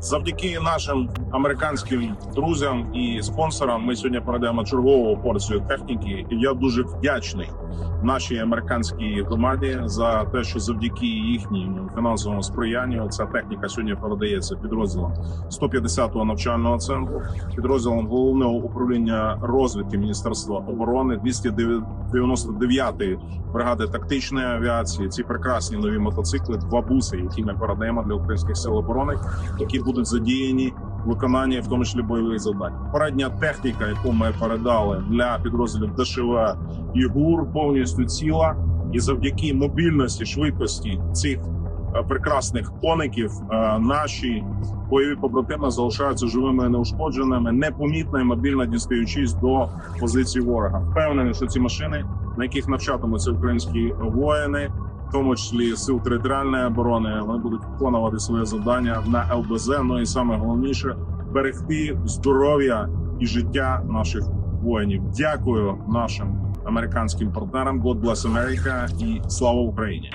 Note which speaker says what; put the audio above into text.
Speaker 1: Завдяки нашим американським друзям і спонсорам ми сьогодні передаємо чергову порцію техніки. І я дуже вдячний нашій американській громаді за те, що завдяки їхньому фінансовому сприянню ця техніка сьогодні передається підрозділам 150-го навчального центру, підрозділам головного управління розвідки Міністерства оборони, 299-ї бригади тактичної авіації. Ці прекрасні нові мотоцикли, два буси, які ми передаємо для українських сил оборони, які будуть задіяні в виконанні, в тому числі бойових завдань. Передня техніка, яку ми передали для підрозділів ДШВ і ГУР, повністю ціла, і завдяки мобільності, швидкості цих е, прекрасних коників е, наші бойові побратими залишаються живими і неушкодженими, непомітно і мобільно дістаючись до позиції ворога. Впевнений, що ці машини, на яких навчатимуться українські воїни, в тому числі сил територіальної оборони, вони будуть виконувати своє завдання на ЛБЗ. Ну і саме головніше берегти здоров'я і життя наших воїнів. Дякую нашим американським партнерам. God bless America і слава Україні!